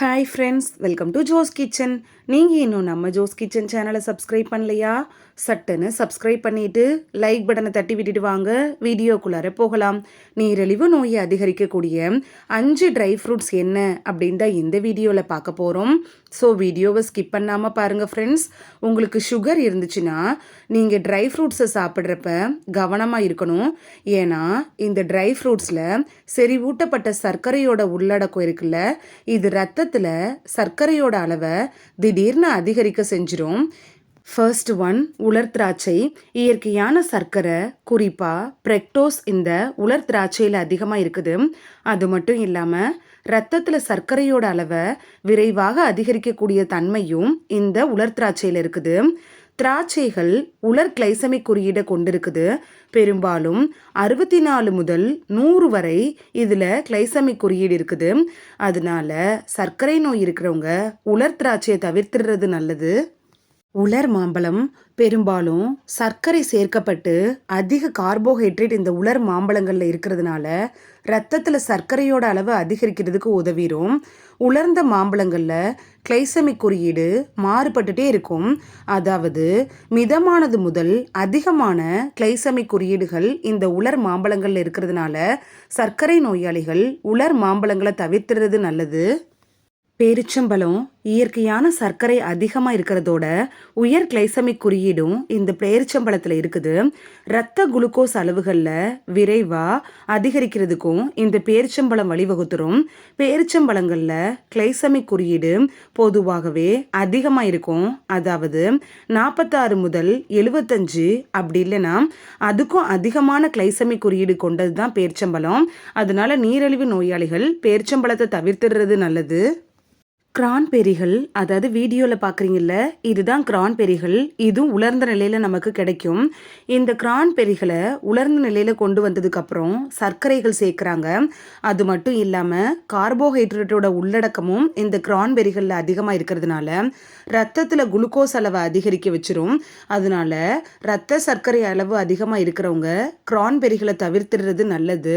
Hi friends welcome to Jo's kitchen நீங்கள் இன்னும் நம்ம ஜோஸ் கிச்சன் சேனலை சப்ஸ்கிரைப் பண்ணலையா? சட்டுன்னு சப்ஸ்கிரைப் பண்ணிவிட்டு லைக் பட்டனை தட்டி விட்டுட்டு வாங்க. வீடியோக்குள்ளார போகலாம். நீரிழிவு நோயை அதிகரிக்கக்கூடிய அஞ்சு ட்ரை ஃப்ரூட்ஸ் என்ன அப்படின்னு தான் இந்த வீடியோவில் பார்க்க போகிறோம் ஸோ வீடியோவை ஸ்கிப் பண்ணாமல் பாருங்கள் ஃப்ரெண்ட்ஸ் உங்களுக்கு சுகர் இருந்துச்சுன்னா நீங்கள் ட்ரை ஃப்ரூட்ஸை சாப்பிட்றப்ப கவனமாக இருக்கணும். ஏன்னா இந்த ட்ரை ஃப்ரூட்ஸில் செறிவூட்டப்பட்ட சர்க்கரையோட உள்ளடக்கம் இருக்குல்ல. இது ரத்தத்தில் சர்க்கரையோட அளவை திடீர்னு அதிகரிக்க செஞ்சிடும் ஃபர்ஸ்ட் ஒன் உலர் திராட்சை. இயற்கையான சர்க்கரை குறிப்பாக பிரெக்டோஸ் இந்த உலர் திராட்சையில் அதிகமாக இருக்குது. அது மட்டும் இல்லாமல் ரத்தத்தில் சர்க்கரையோட அளவை விரைவாக அதிகரிக்கக்கூடிய தன்மையும் இந்த உலர் திராட்சையில் இருக்குது. திராட்சைகள் உலர் கிளைசமிக் குறியீடை கொண்டிருக்குது. பெரும்பாலும் அறுபத்தி நாலு முதல் நூறு வரை இதில் கிளைசமிக் குறியீடு இருக்குது. அதனால சர்க்கரை நோய் இருக்கிறவங்க உலர் திராட்சையை தவிர்த்துடுறது நல்லது. உலர் மாம்பழம் பெரும்பாலும் சர்க்கரை சேர்க்கப்பட்டு அதிக கார்போஹைட்ரேட் இந்த உலர் மாம்பழங்களில் இருக்கிறதுனால ரத்தத்தில் சர்க்கரையோட அளவு அதிகரிக்கிறதுக்கு உதவிடும். உலர்ந்த மாம்பழங்களில் கிளைசமிக் குறியீடு மாறுபட்டுட்டே இருக்கும். அதாவது மிதமானது முதல் அதிகமான கிளைசமிக் குறியீடுகள் இந்த உலர் மாம்பழங்களில் இருக்கிறதுனால சர்க்கரை நோயாளிகள் உலர் மாம்பழங்களை தவிர்த்துறது நல்லது. பேரிச்சம்பழம் இயற்கையான சர்க்கரை அதிகமாக இருக்கிறதோட உயர் கிளைசமிக் குறியீடும் இந்த பேரிச்சம்பழத்தில் இருக்குது. இரத்த குளுக்கோஸ் அளவுகளில் விரைவாக அதிகரிக்கிறதுக்கும் இந்த பேரிச்சம்பழம் வழிவகுத்துரும். பேரிச்சம்பழங்களில் கிளைசமிக் குறியீடு பொதுவாகவே அதிகமாக இருக்கும். அதாவது நாற்பத்தாறு முதல் எழுபத்தஞ்சு அப்படி இல்லைன்னா அதுக்கும் அதிகமான கிளைசமிக் குறியீடு கொண்டது தான் பேரிச்சம்பழம். அதனால நீரிழிவு நோயாளிகள் பேரிச்சம்பழத்தை தவிர்த்துடுறது நல்லது. கிரான்பெரிகள் அதாவது வீடியோவில் பார்க்குறீங்கல்ல இதுதான் கிரான்பெரிகள் இதுவும் உலர்ந்த நிலையில் நமக்கு கிடைக்கும். இந்த கிரான்பெரிகளை உலர்ந்த நிலையில் கொண்டு வந்ததுக்கப்புறம் சர்க்கரைகள் சேர்க்குறாங்க. அது மட்டும் இல்லாமல் கார்போஹைட்ரேட்டோட உள்ளடக்கமும் இந்த கிரான்பெரிகளில் அதிகமாக இருக்கிறதுனால ரத்தத்தில் குளுக்கோஸ் அளவை அதிகரிக்க வச்சிரும். அதனால ரத்த சர்க்கரை அளவு அதிகமாக இருக்கிறவங்க கிரான்பெரிகளை தவிர்த்துடுறது நல்லது.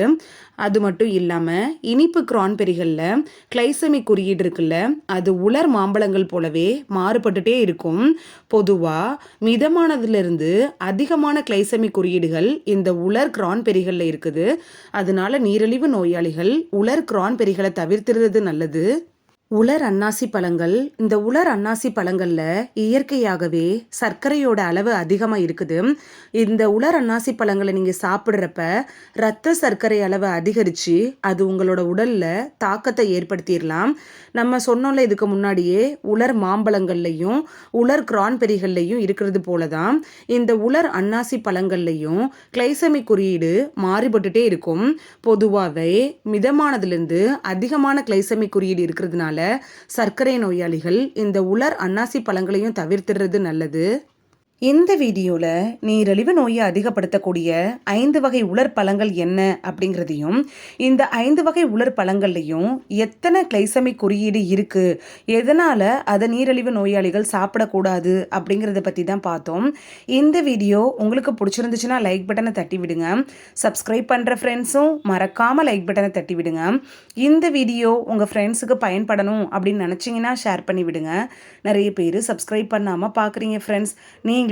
அது மட்டும் இல்லாமல் இனிப்பு கிரான்பெரிகளில் கிளைசமி குறியீடு இருக்குல்ல அது உலர் மாம்பழங்கள் போலவே மாறுபட்டுட்டே இருக்கும். பொதுவாக மிதமானதுலேருந்து அதிகமான கிளைசமி குறியீடுகள் இந்த உலர் கிரான்பெரிகளில் இருக்குது. அதனால நீரிழிவு நோயாளிகள் உலர் கிரான்பெரிகளை தவிர்த்துறது நல்லது. உலர் அன்னாசி பழங்கள் இந்த உலர் அன்னாசி பழங்களில் இயற்கையாகவே சர்க்கரையோட அளவு அதிகமாக இருக்குது. இந்த உலர் அன்னாசி பழங்களை நீங்கள் சாப்பிட்றப்ப ரத்த சர்க்கரை அளவை அதிகரித்து அது உங்களோட உடலில் தாக்கத்தை ஏற்படுத்திடலாம் நம்ம சொன்னோம்ல இதுக்கு முன்னாடியே உலர் மாம்பழங்கள்லையும் உலர் கிரான்பெரிகள்லையும் இருக்கிறது போல தான் இந்த உலர் அன்னாசி பழங்கள்லையும் கிளைசமி குறியீடு மாறுபட்டுட்டே இருக்கும். பொதுவாகவே மிதமானதுலேருந்து அதிகமான கிளைசமி குறியீடு இருக்கிறதுனால சர்க்கரை நோயாளிகள் இந்த உலர் அன்னாசி பழங்களையும் தவிர்த்துறது நல்லது. இந்த வீடியோவில் நீரழிவு நோயை அதிகப்படுத்தக்கூடிய ஐந்து வகை உலர் பழங்கள் என்ன அப்படிங்கிறதையும் இந்த ஐந்து வகை உலர் பழங்கள்லையும் எத்தனை கிளைசமிக் குறியீடு இருக்குது எதனால் அதை நீரழிவு நோயாளிகள் சாப்பிடக்கூடாது அப்படிங்கிறத பற்றி தான் பார்த்தோம். இந்த வீடியோ உங்களுக்கு பிடிச்சிருந்துச்சுன்னா லைக் பட்டனை தட்டி விடுங்க. சப்ஸ்கிரைப் பண்ணுற ஃப்ரெண்ட்ஸும் மறக்காமல் லைக் பட்டனை தட்டி விடுங்க. இந்த வீடியோ உங்கள் ஃப்ரெண்ட்ஸுக்கு பயன்படணும் அப்படின்னு நினச்சிங்கன்னா ஷேர் பண்ணி விடுங்க. நிறைய பேர் சப்ஸ்கிரைப் பண்ணாமல் பார்க்குறீங்க ஃப்ரெண்ட்ஸ் நீங்கள்